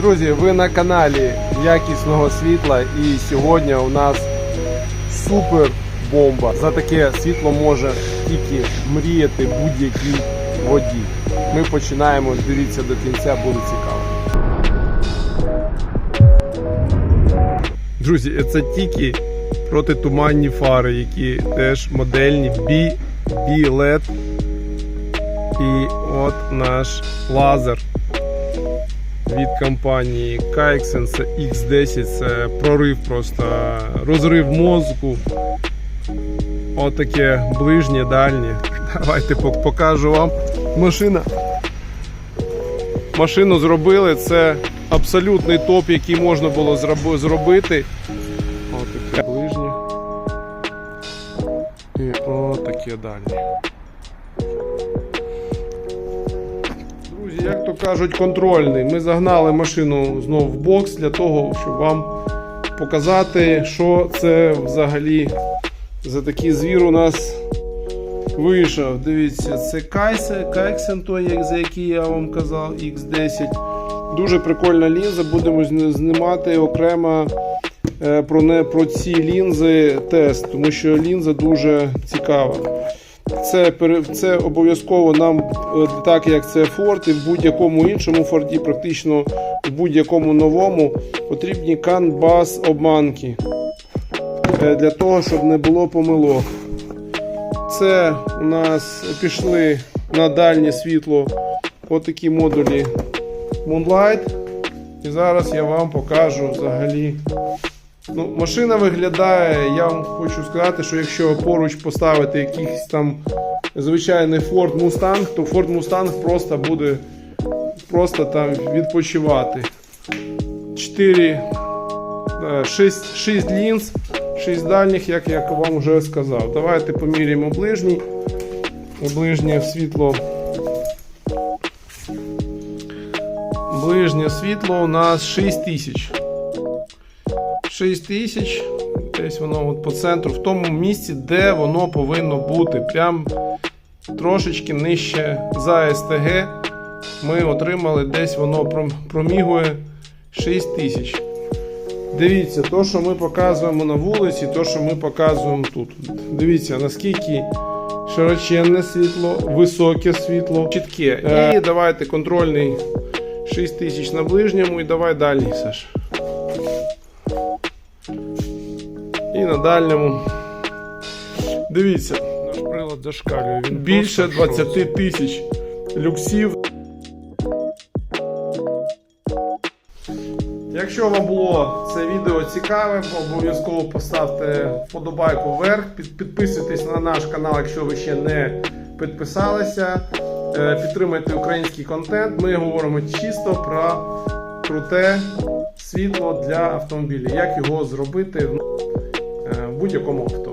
Друзі, ви на каналі якісного світла і сьогодні у нас супер бомба. За таке світло може тільки мріяти будь-який водій. Ми починаємо, дивіться до кінця, буде цікаво. Друзі, це тільки протитуманні фари, які теж модельні B, B-LED. І от наш лазер від компанії Kaixen, X10, це прорив просто розрив мозку. Отаке ближнє, дальнє. Давайте покажу вам. Машина. Машину зробили. Це абсолютний топ, який можна було зробити. Отаке ближнє. І отаке дальнє. Кажуть, контрольний. Ми загнали машину знову в бокс для того, щоб вам показати, що це взагалі за такий звір у нас вийшов. Дивіться, це Кайсе, Кайксен, той, за який я вам казав, X10. Дуже прикольна лінза. Будемо знімати окремо е, про, не, про ці лінзи тест, тому що лінза дуже цікава. Це, це обов'язково нам, е, так як це Ford і в будь-якому іншому Форді, практично в будь-якому новому, потрібні канбас обманки е, для того, щоб не було помилок. Це у нас пішли на дальнє світло отакі модулі Moonlight. І зараз я вам покажу взагалі. Ну, машина виглядає, я вам хочу сказати, що якщо поруч поставити якийсь там звичайний Ford Mustang, то Ford Mustang просто буде просто там відпочивати. 4, 6, 6 лінз, 6 дальніх, як я вам вже сказав. Давайте поміряємо ближній. Ближнє світло. Ближнє світло у нас 6000. 6 тисяч. Десь воно от по центру, в тому місці, де воно повинно бути. Прям трошечки нижче за СТГ. Ми отримали десь воно промігує 6 тисяч. Дивіться, то, що ми показуємо на вулиці, то, що ми показуємо тут. Дивіться, наскільки широченне світло, високе світло, чітке. І давайте контрольний 6 тисяч на ближньому і давай далі, Саш. І на дальньому. Дивіться, Наш прилад зашкалює. Він більше просто 20 тисяч люксів. Якщо вам було це відео цікаве, обов'язково поставте вподобайку вверх, підписуйтесь на наш канал, якщо ви ще не підписалися. Е, Підтримайте український контент. Ми говоримо чисто про круте світло для автомобіля. Як його зробити в е, в будь-якому авто.